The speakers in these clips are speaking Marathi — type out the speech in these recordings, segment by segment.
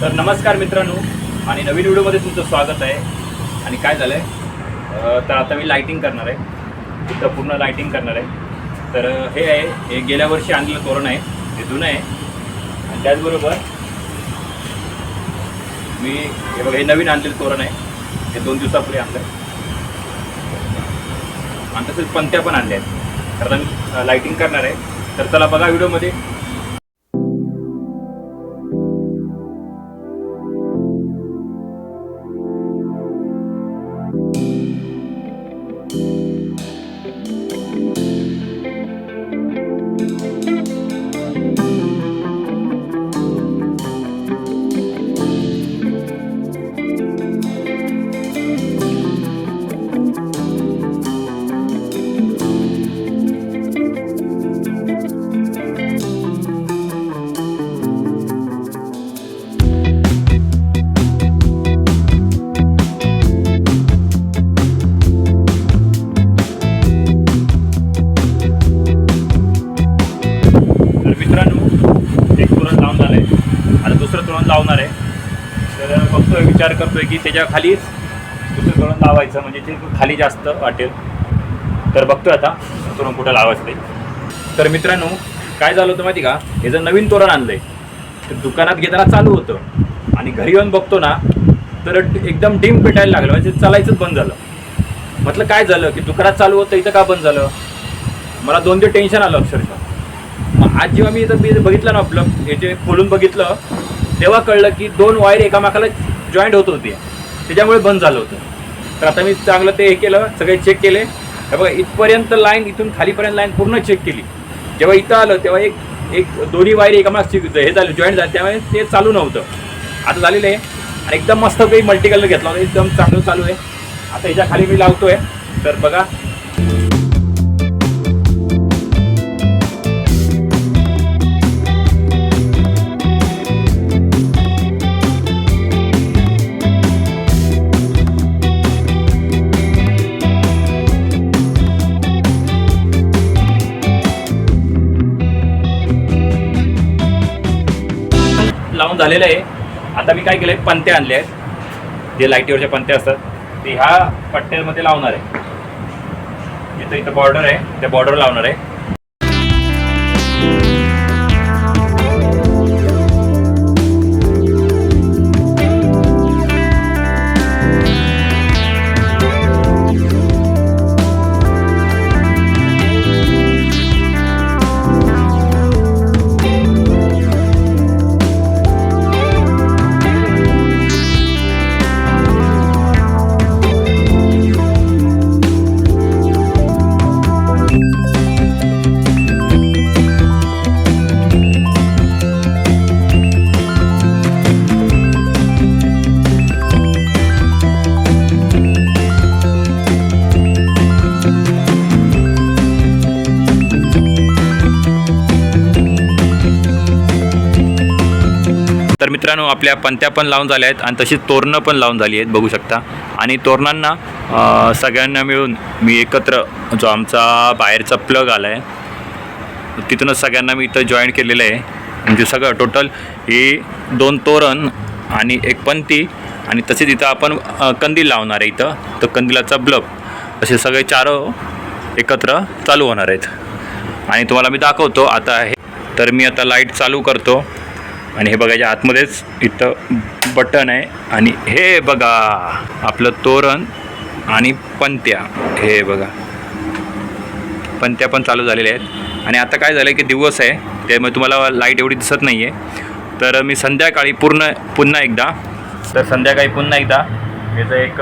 तर नमस्कार मित्रांनो आणि नवीन व्हिडिओमध्ये तुमचं स्वागत आहे. आणि काय झालं आहे तर आता मी लाईटिंग करणार आहे. इथं पूर्ण लाईटिंग करणार आहे. तर हे आहे हे गेल्या वर्षी आणलेलं तोरण आहे. हे जुनं आहे. आणि त्याचबरोबर मी हे बघा हे नवीन आणलेलं तोरण आहे. हे दोन दिवसापूर्वी आणलं आहे आणि तसेच पंत्या पण आणल्या आहेत. तर आता मी लाईटिंग करणार आहे. तर चला बघा व्हिडिओमध्ये. तर लावणार आहे. तर बघतोय विचार करतोय की त्याच्या खालीच दुसरं तोरण लावायचं म्हणजे ते खाली जास्त वाटेल. तर बघतोय आता तोरण कुठं लावायचं ते. तर मित्रांनो काय झालं होतं माहिती का? हे जर नवीन तोरण आणलं आहे तर दुकानात घेताना चालू होतं. आणि घरी येऊन बघतो ना तर एकदम डिम पेटायला लागलं. म्हणजे चालायचंच बंद झालं. म्हटलं काय झालं? की दुकानात चालू होतं इथं का बंद झालं? मला दोन दिवस टेन्शन आलं अक्षरशः. मग आज जेव्हा मी इथं मी बघितलं ना आपलं हे जे खोलून बघितलं तेव्हा कळलं की दोन वायर एकामेकाला जॉईंट होत होती. त्याच्यामुळे बंद झालं होतं. तर आता मी चांगलं ते हे केलं सगळे चेक केले. बघा इथपर्यंत लाईन इथून खालीपर्यंत लाईन पूर्ण चेक केली. जेव्हा इथं आलं तेव्हा एक एक दोन्ही वायर एकामेक हे झालं जॉईंट झालं. त्यामुळे ते चालू नव्हतं. आता झालेलं आहे. आणि एकदम मस्त काही मल्टी कलर घेतला होता. एकदम चांगलं चालू आहे. आता ह्याच्या खाली मी आहे तर बघा झालेलं आहे. आता मी काय केलंय? पंत्या आणले आहेत. जे लाईटीवरच्या पंत्या असतात ते ह्या पट्ट्यांमध्ये लावणार आहे. इथं इथं बॉर्डर आहे. त्या बॉर्डर लावणार आहे. मित्रांनो आपल्या पंत्या पण लावून झाल्या आहेत आणि तशीच तोरणं पण लावून झाली आहेत बघू शकता. आणि तोरणांना सगळ्यांना मिळून मी एकत्र जो आमचा बाहेरचा प्लग आला आहे तिथूनच सगळ्यांना मी इथं जॉईन केलेलं आहे. म्हणजे सगळं टोटल हे दोन तोरण आणि एक पंती आणि तसेच इथं आपण कंदील लावणार आहे इथं. तर कंदिलाचा ब्लब असे सगळे चार एकत्र चालू होणार आहेत. आणि तुम्हाला मी दाखवतो आता हे तर मी आता लाइट चालू करतो. आणि हे बघायच्या आतमध्येच इथं बटन आहे. आणि हे बघा आपलं तोरण आणि पंत्या. हे बघा. पंत्या पण चालू झालेल्या आहेत. आणि आता काय झालं आहे की दिवस आहे त्यामुळे तुम्हाला लाइट एवढी दिसत नाही आहे तर मी संध्याकाळी पूर्ण पुन्हा एकदा तर संध्याकाळी पुन्हा एकदा याचं एक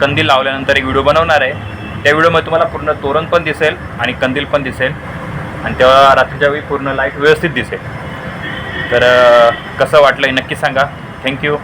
कंदील लावल्यानंतर एक व्हिडिओ बनवणार आहे. त्या व्हिडिओमध्ये तुम्हाला पूर्ण तोरण पण दिसेल आणि कंदील पण दिसेल. आणि तेव्हा रात्रीच्या वेळी पूर्ण लाइट व्यवस्थित दिसेल. तर कसं वाटलं आहे नक्की सांगा. थँक्यू